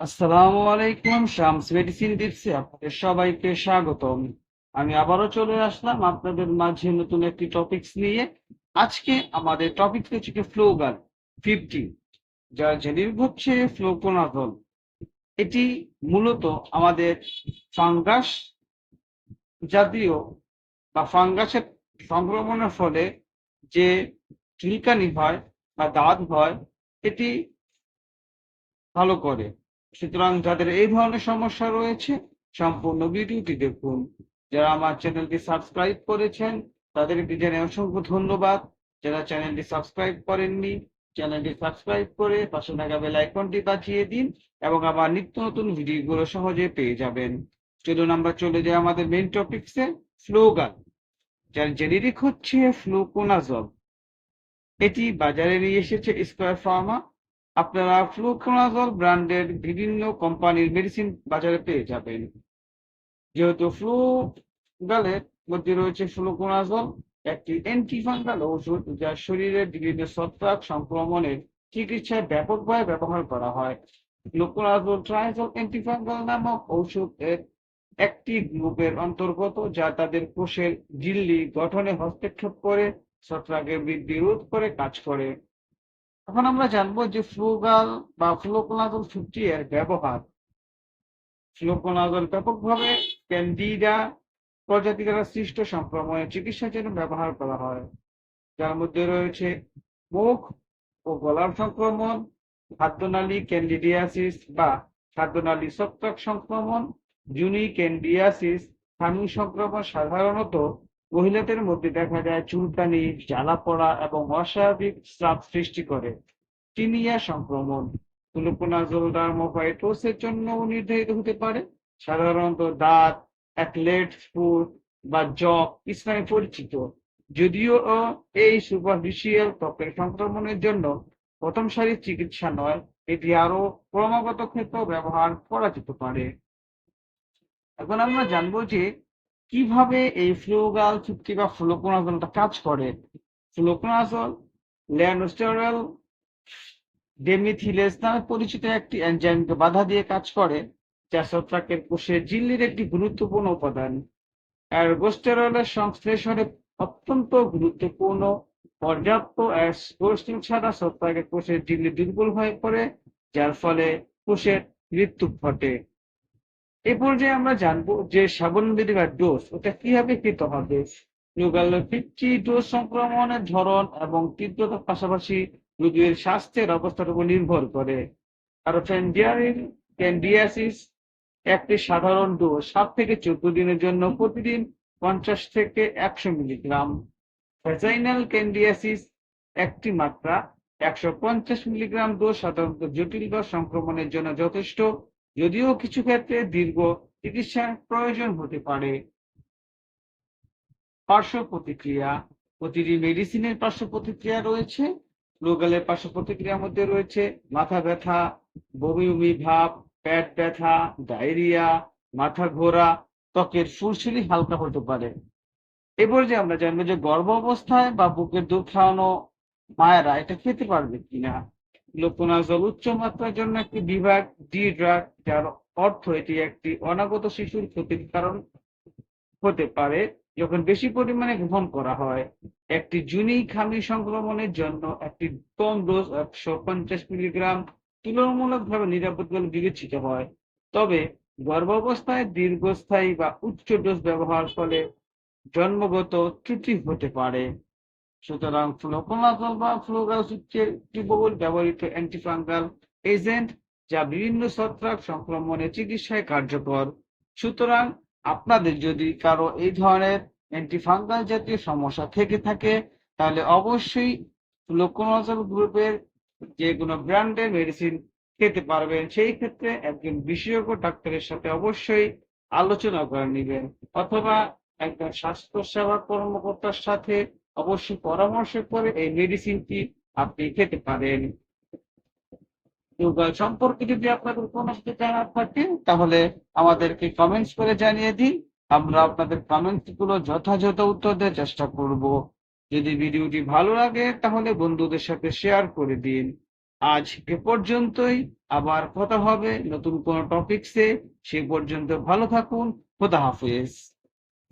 আসসালামু আলাইকুম, শামস মেডিসিন টিপসে আপনাদের সবাইকে স্বাগতম। আমি আবারও চলে আসলাম আপনাদের মাঝে নতুন একটি টপিকস নিয়ে। আজকে আমাদের টপিক হচ্ছে কি ফ্লোগান ফিফটি যার জেনির হচ্ছে ফ্লোকোনাজল এটি মূলত আমাদের ফাঙ্গাস জাতীয় বা ফাঙ্গাসের সংক্রমণের ফলে যে চুলকানি হয় বা দাঁত হয়, এটি ভালো করে। সুতরাং যাদের এই ধরনের সমস্যা রয়েছে, সম্পূর্ণ ভিডিওটি দেখুন। যারা আমার চ্যানেলটি সাবস্ক্রাইব করেছেন, তাদেরকে জানাই অসংখ্য ধন্যবাদ। যারা চ্যানেলটি সাবস্ক্রাইব করেননি, চ্যানেলটি সাবস্ক্রাইব করে পাশে থাকা বেল আইকনটি বাজিয়ে দিন এবং আমার নিত্য নতুন ভিডিওগুলো সহজে পেয়ে যাবেন। চলুন আমরা চলে যাই আমাদের মেইন টপিকসে ফ্লোগান যার জেনেরিক হচ্ছে ফ্লুকোনাজল এটি বাজারে নিয়ে এসেছে স্কোয়ার ফার্মা আপনারা ফ্লুকোনাজল ব্র্যান্ডের বিভিন্ন কোম্পানির মেডিসিন বাজারে পেয়ে যাবেন। যেহেতু ফ্লু গালের মধ্যে রয়েছে ফ্লুকোনাজল একটি অ্যান্টিফাঙ্গাল ওষুধ যা শরীরের বিভিন্ন ছত্রাক সংক্রমণের চিকিৎসায় ব্যাপকভাবে ব্যবহার করা হয়। ফ্লুকোনাজল ট্রাইজল অ্যান্টিফাঙ্গাল নামক ঔষধ এর একটি গ্রুপের অন্তর্গত যা তাদের কোষের ঝিল্লি গঠনে হস্তক্ষেপ করে ছত্রাকের বৃদ্ধি রোধ করে কাজ করে। এখন আমরা জানব যে ফ্লুগাল বা ফ্লোকোনাজল ফিফটি এর ব্যবহার। ফ্লোকোনাজল ব্যাপকভাবে ক্যান্ডিডা প্রজাতি দ্বারা সৃষ্ট সংক্রমণের চিকিৎসার জন্য ব্যবহার করা হয়। যার মধ্যে রয়েছে মুখ ও গলার সংক্রমণ, খাদ্যনালী ক্যান্ডিডিয়াসিস বা খাদ্যনালী ছত্রাক সংক্রমণ, জুনি ক্যান্ডিয়াসিস খামি সংক্রমণ সাধারণত মহিলাদের মধ্যে দেখা যায় চুলকানি জ্বালা পড়া এবং অস্বাভাবিক স্রাব সৃষ্টি করে। টিনিয়া সংক্রমণ গ্লুকোনাজোল ডার্মোফাইটোসের জন্য নির্ধারিত হতে পারে। সাধারণত দাঁত, অ্যাথলেট ফুট বা জক ইসলামে পরিচিত। যদিও এই সুপারফিশিয়াল ত্বকের সংক্রমণের জন্য প্রথম সারির চিকিৎসা নয়, এটি আরও ক্রমাগত ক্ষেত্রেও ব্যবহার করা যেতে পারে। এখন আমরা জানব যে কীভাবে এই ফ্লুগাল চুক্তি বা ফ্লোকোনাজলটা কাজ করে? ফ্লোকোনাজল ল্যানোস্টেরল ডেমিথিলেস নামে পরিচিত একটি এনজাইমকে বাধা দিয়ে কাজ করে, যা ছত্রাকের কোষের ঝিল্লির একটি গুরুত্বপূর্ণ উপাদান। অ্যারগোস্টেরলের সংশ্লেষণে অত্যন্ত গুরুত্বপূর্ণ। পর্যাপ্ত অ্যাসগোস্টিন ছাড়া ছত্রাকের কোষের ঝিল্লি দুর্বল হয়ে পড়ে, যার ফলে কোষের মৃত্যু ঘটে। এ পর্যায়ে আমরা জানব যে সাবনবিধিকার ডোজ, ওটা কীভাবে খেতে হবে? ফিফটি ডোজ সংক্রমণের ধরন এবং তীব্রতার পাশাপাশি রোগীর স্বাস্থ্যের অবস্থার উপর নির্ভর করে। আর ফেন্ডিয়ারিন ক্যান্ডিয়াসিস একটি সাধারণ ডোজ সাত থেকে চোদ্দ দিনের জন্য প্রতিদিন পঞ্চাশ থেকে একশো মিলিগ্রাম। ভ্যাজাইনাল ক্যান্ডিয়াসিস একটি মাত্রা একশো পঞ্চাশ মিলিগ্রাম ডোজ সাধারণত জটিল বা সংক্রমণের জন্য যথেষ্ট। যদিও কিছু ক্ষেত্রে দীর্ঘ চিকিৎসার প্রয়োজন হতে পারে। পার্শ্ব প্রতিক্রিয়া, প্রতিটি মেডিসিনের পার্শ্ব প্রতিক্রিয়া রয়েছে লোকালের পার্শ্ব প্রতিক্রিয়ার মধ্যে রয়েছে মাথা ব্যথা, বমি বমি, ভাব, পেট ব্যথা, ডায়রিয়া, মাথা ঘোরা, ত্বকের ফুলসুলি হালকা হতে পারে। এবার যে আমরা জানব যে গর্ভ অবস্থায় বা বুকের দুধ খাওয়ানো মায়েরা এটা খেতে পারবে কিনা। গ্লুকোনাজল উচ্চ মাত্রার জন্য একটি বিভাগ ডি ড্রাগ যার অর্থ এটি একটি অনাগত শিশুর ক্ষতির কারণ হতে পারে। যখন বেশি পরিমাণে গ্রহণ করা হয়, একটি জুনি খামি সংক্রমণের জন্য একটি কম ডোজ একশো পঞ্চাশ মিলিগ্রাম তুলনামূলকভাবে নিরাপদ বলে বিবেচিত হয়। তবে গর্ভাবস্থায় দীর্ঘস্থায়ী বা উচ্চ ডোজ ব্যবহার ফলে জন্মগত ত্রুটি হতে পারে। সুতরাং ফ্লোকোনাজল বা ফ্লোগাস হচ্ছে একটি বহুল ব্যবহৃত অ্যান্টিফাঙ্গাল এজেন্ট যা বিভিন্ন ছত্রাক সংক্রমণের চিকিৎসায় কার্যকর। সুতরাং আপনাদের যদি কারও এই ধরনের অ্যান্টিফাঙ্গাল জাতীয় সমস্যা থেকে থাকে, তাহলে অবশ্যই ফ্লোকোনাজল গ্রুপের যে কোনো ব্র্যান্ডের মেডিসিন খেতে পারবেন। সেই ক্ষেত্রে একজন বিশেষজ্ঞ ডাক্তারের সাথে অবশ্যই আলোচনা করে নেবেন। অথবা একজন স্বাস্থ্য সেবা কর্মকর্তার সাথে অবশ্যই পরামর্শ করে এই মেডিসিনটি আপনি খেতে পারেন। যোগা সম্পর্কে যদি আপনাদের কোনো জানার থাকে, তাহলে আমাদেরকে কমেন্টস করে জানিয়ে দিন। আমরা আপনাদের কমেন্টসগুলো যথাযথ উত্তর দেওয়ার চেষ্টা করব। যদি ভিডিওটি ভালো লাগে, তাহলে বন্ধুদের সাথে শেয়ার করে দিন। আজ এ পর্যন্তই। আবার কথা হবে নতুন কোনো টপিকসে সে পর্যন্ত ভালো থাকুন। খোদা হাফেজ।